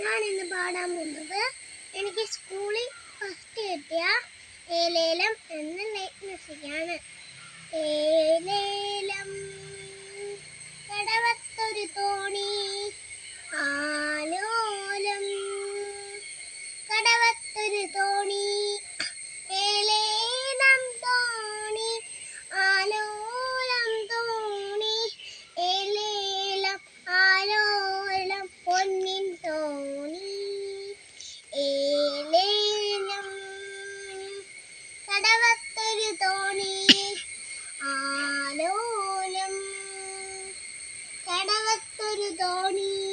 ഞാൻ ഇന്ന് പാടാൻ പോകുന്നത് എനിക്ക് സ്കൂളിൽ ഫസ്റ്റ് കിട്ടിയ ഏലേലം എന്ന ലൈറ്റ് മ്യൂസിക്കാണ് കടവത്തൊരു തോണി. ആലോലം. കടവത്തൊരു തോണി.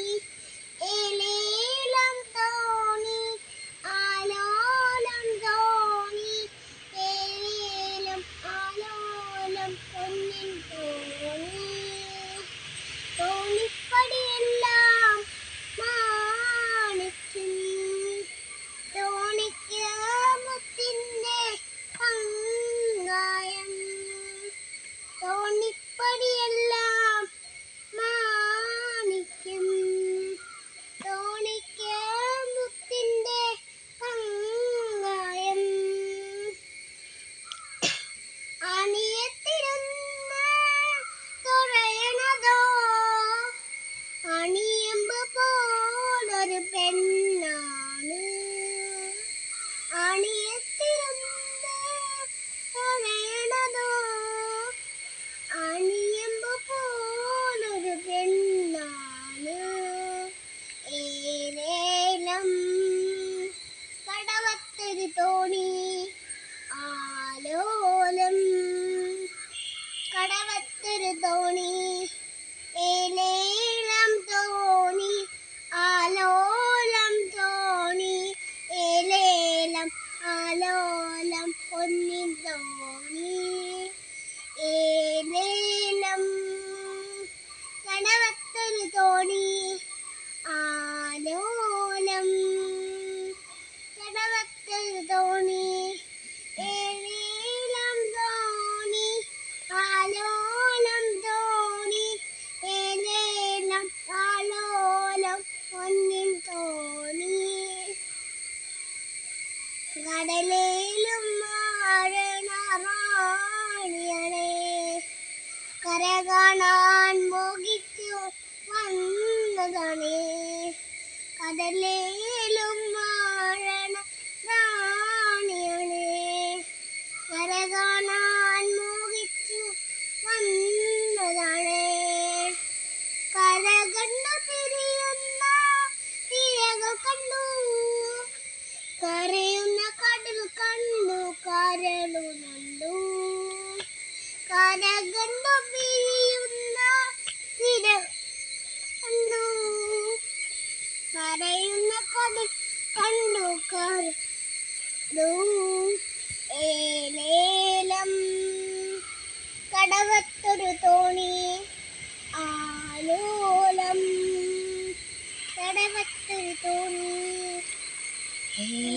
തോണി. ഏലേലം തോണി ആലോലം തോണി ഏലേലം ആലോലം പൊന്നിൻ തോണി. ഏലേലം കടവത്തൊരു തോണി. കടലേലും മാഴണറാണിയണേ കര കാണാൻ മോഹിച്ചു വന്നതാണേ. കടലേലും മാഴണ റാണിയണേ കര കാണാൻ മോഹിച്ചു വന്നതാണേ. കര കണ്ടു കടൽ കരളുനണ്ടു കരകണ്ടു പിരിയുന്ന തിര കണ്ടു. കരയുന്ന കൊടി കണ്ടു കണ്ടു ഏലേലം കടവത്തൊരു തോണി ആലോലം കടവത്തൊരു തോണി. ഏ